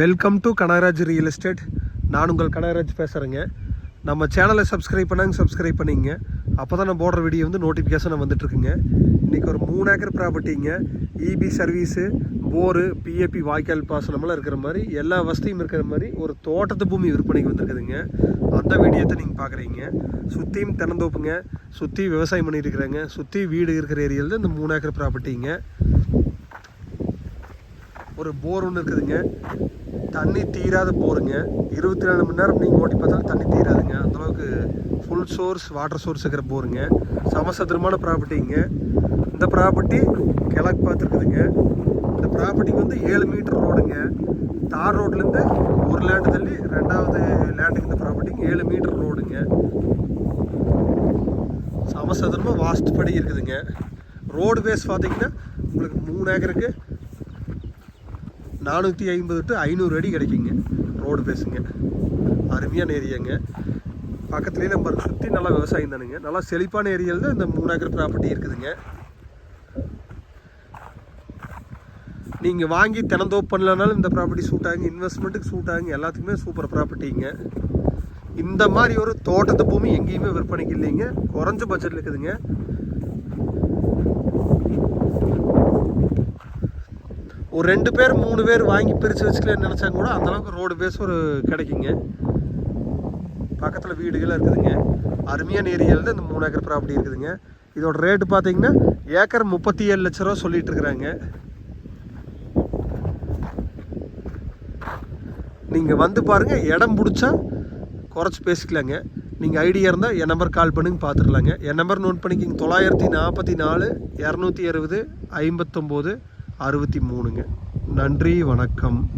Welcome to Kanagaraj real estate நான் உங்கள் கனகராஜ் பேசுகிறேங்க நம்ம சேனலை சப்ஸ்கிரைப் பண்ணாங்க சப்ஸ்கிரைப் பண்ணிங்க. அப்போ தான் நம்ம போடுற வீடியோ வந்து நோட்டிஃபிகேஷன் வந்துட்டுருக்குங்க. இன்றைக்கி ஒரு மூணு ஏக்கர் ப்ராப்பர்ட்டிங்க இபி சர்வீஸு போரு பிஏபி வாய்க்கால் பாசனமெல்லாம் இருக்கிற மாதிரி எல்லா வசதியும் இருக்கிற மாதிரி ஒரு தோட்டத்து பூமி விற்பனைக்கு வந்திருக்குதுங்க. அந்த வீடியோத்தை நீங்கள் பார்க்குறீங்க சுற்றியும் தென்னந்தோப்புங்க. சுற்றி விவசாயம் பண்ணியிருக்கிறாங்க சுற்றி வீடு இருக்கிற ஏரியாவில் இந்த மூணு ஏக்கர் ப்ராப்பர்ட்டிங்க ஒரு போர் ஒன்று இருக்குதுங்க. தண்ணி தீராத போருங்க இருபத்தி நாலு மணி நேரம் நீங்கள் ஓட்டி பார்த்தாலும் தண்ணி தீராதுங்க. அந்தளவுக்கு ஃபுல் சோர்ஸ் வாட்டர் சோர்ஸ் இருக்கிற போருங்க சமசத்திரமான ப்ராப்பர்ட்டிங்க இந்த ப்ராப்பர்ட்டி கிழக்கு பார்த்துருக்குதுங்க. இந்த ப்ராப்பர்ட்டிக்கு வந்து ஏழு மீட்டர் ரோடுங்க தார் ரோட்லேருந்து ஒரு லேண்டு தள்ளி ரெண்டாவது லேண்டுக்கு இந்த ப்ராப்பர்ட்டிக்கு ஏழு மீட்டர் ரோடுங்க சமசதுரமாக வாஸ்ட் படி இருக்குதுங்க. ரோடு பேஸ் பார்த்தீங்கன்னா உங்களுக்கு மூணு ஏக்கருக்கு நானூற்றி ஐம்பது டு ஐநூறு அடி கிடைக்குங்க. ரோடு பேசுங்க அருமையான ஏரியாங்க. பக்கத்துலேயே நம்ம சுற்றி நல்லா விவசாயம் தானுங்க. நல்லா செழிப்பான ஏரியாவில் தான் இந்த மூணு ஏக்கர் ப்ராப்பர்ட்டி இருக்குதுங்க. நீங்கள் வாங்கி தினந்தோப்பு பண்ணலனாலும் இந்த ப்ராப்பர்ட்டி சூட் ஆகுங்க. இன்வெஸ்ட்மெண்ட்டுக்கு சூட் ஆகுங்க. எல்லாத்துக்குமே சூப்பர் ப்ராப்பர்ட்டிங்க இந்த மாதிரி ஒரு தோட்டத்து பூமி எங்கேயுமே விற்பனைக்கு இல்லைங்க. குறைஞ்ச பட்ஜெட்டில் இருக்குதுங்க. ஒரு ரெண்டு பேர் மூணு பேர் வாங்கி பிரித்து வச்சுக்கலன்னு நினச்சாங்க கூட அந்தளவுக்கு ரோடு பேஸ் ஒரு கிடைக்குங்க. பக்கத்தில் வீடுகளாக இருக்குதுங்க. அருமையான ஏரியாவில் இந்த மூணு ஏக்கர் ப்ராப்பர்ட்டி இருக்குதுங்க. இதோட ரேட்டு பார்த்தீங்கன்னா ஏக்கர் முப்பத்தி ஏழு லட்ச ரூபா சொல்லிட்டு இருக்கிறாங்க. நீங்கள் வந்து பாருங்கள் இடம் பிடிச்சா குறைச்சி பேசிக்கலாங்க. நீங்கள் ஐடியா இருந்தால் என் நம்பர் கால் பண்ணுங்க பார்த்துடலாங்க என் நம்பர் நோட் பண்ணிக்கிங்க. தொள்ளாயிரத்தி நாற்பத்தி நாலு இரநூத்தி அறுபது ஐம்பத்தொம்போது அறுபத்தி மூணுங்க. நன்றி வணக்கம்.